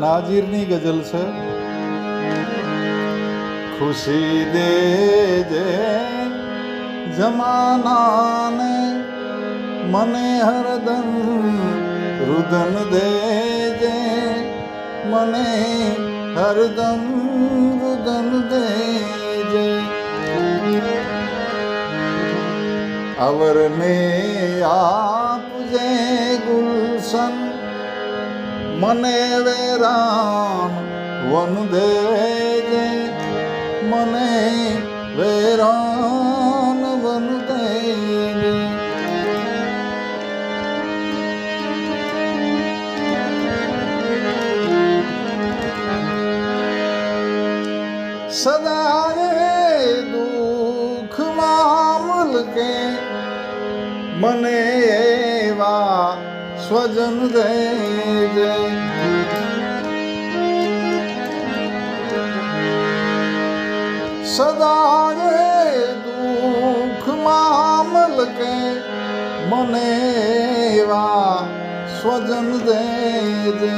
નાજીરની ગઝલ છે. ખુશી દેજે જમાનાને, મને હરદમ રુદન દેજે, મને હરદમ રુદન દેજે. આપ જે ગુલશન મને વેરાન વન દેજે મને વેરાન વન દેજે દુઃખ મામલ કે મને એવા સ્વજન દેજે સદાય દુઃખમાં મલકે મને એવા સ્વજન દેજે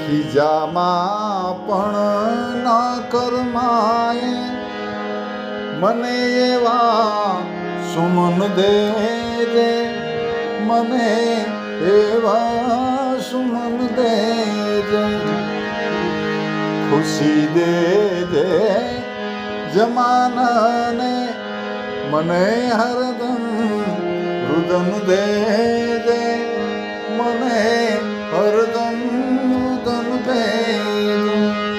ખીજામાં પણ ના કરમાય, મને એવા સુમન દેજે મને એવા સુમન દેજે. ખુશી દેજે જમાનાને, મને હરદમ રુદન દેજે. મને હરદમ રુદન દેજે.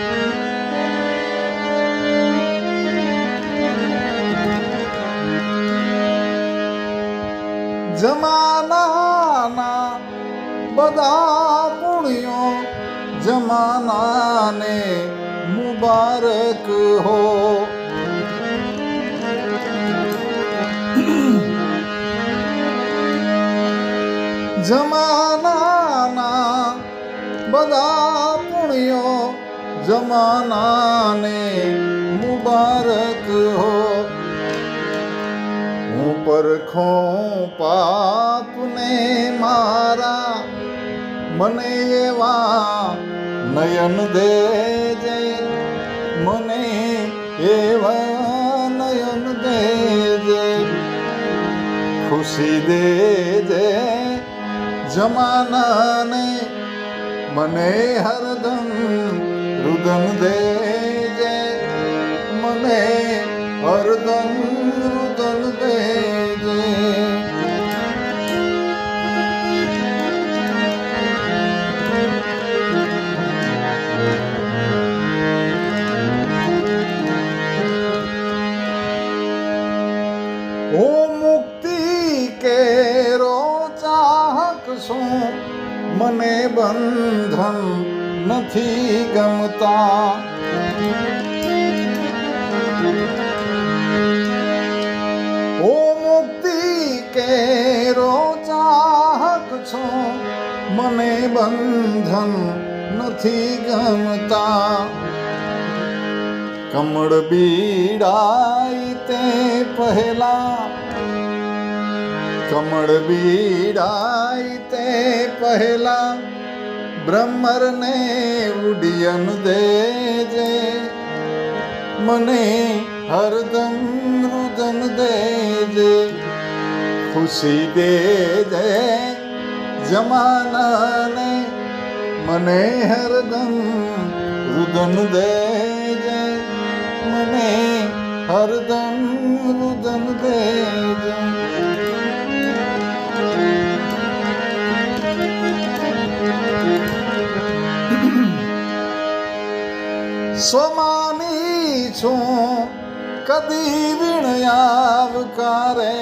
જમાનાના બધા પુણ્યો જમાનાને મુબારક હો. જમાનાના બધા પુણ્યો જમાનાને મુબારક હો. હું પરખો પાપને મારા મને એવા નયન દેજે, મને એવા નયન દેજે. ખુશી દેજે જમાનાને, મને હરદમ રુદન દેજે, મને હરદમ છું? મને બંધન નથી ગમતા. ઓ મુક્તિ કે ચાહક છો? મને બંધન નથી ગમતા. કમળ બીડાઈ તે પહેલા કમળ બીડાય તે પહેલા બ્રહ્મરને ઉડિયન દેજે. મને હરદમ રુદન દેજે. ખુશી દેજે જમાનાને. મને હરદમ રુદન દેજે. મને હરદમ સ્વમાની છું, કદી વીણ આવકારે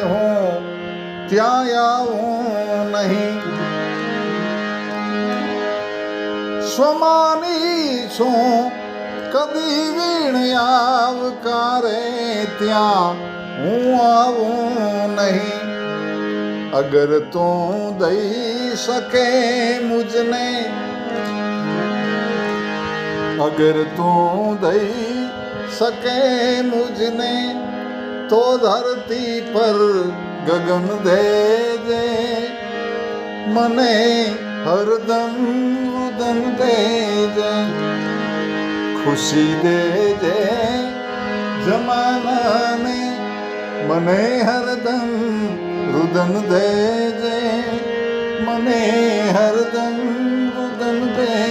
હું, ત્યાં આવું નહીં. સ્વમાની છું, કદી વીણ આવકારે ત્યાં હું આવું નહીં. અગર તું દઈ શકે મુજને અગર તું દઈ શકે મુજને તો ધરતી પર ગગન દેજે મને હરદમ રુદન દેજે ખુશી દેજે જમાનાને મને હરદમ રુદન દેજે મને હરદમ રુદન દેજે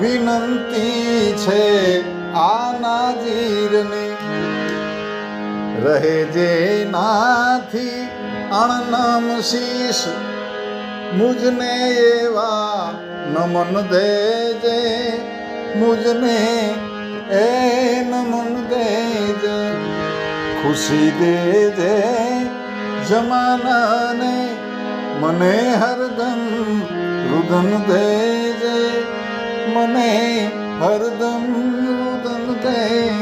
વિનંતી છે આ નાજીરને રહે જે નાથી અણનમ શીશ, મુજને એવા નમન દેજે, મુજને એ નમન દેજે. ખુશી દેજે જમાનાને, મને હરદમ રુદન દેજે. મને હરદમ રુદન દેજે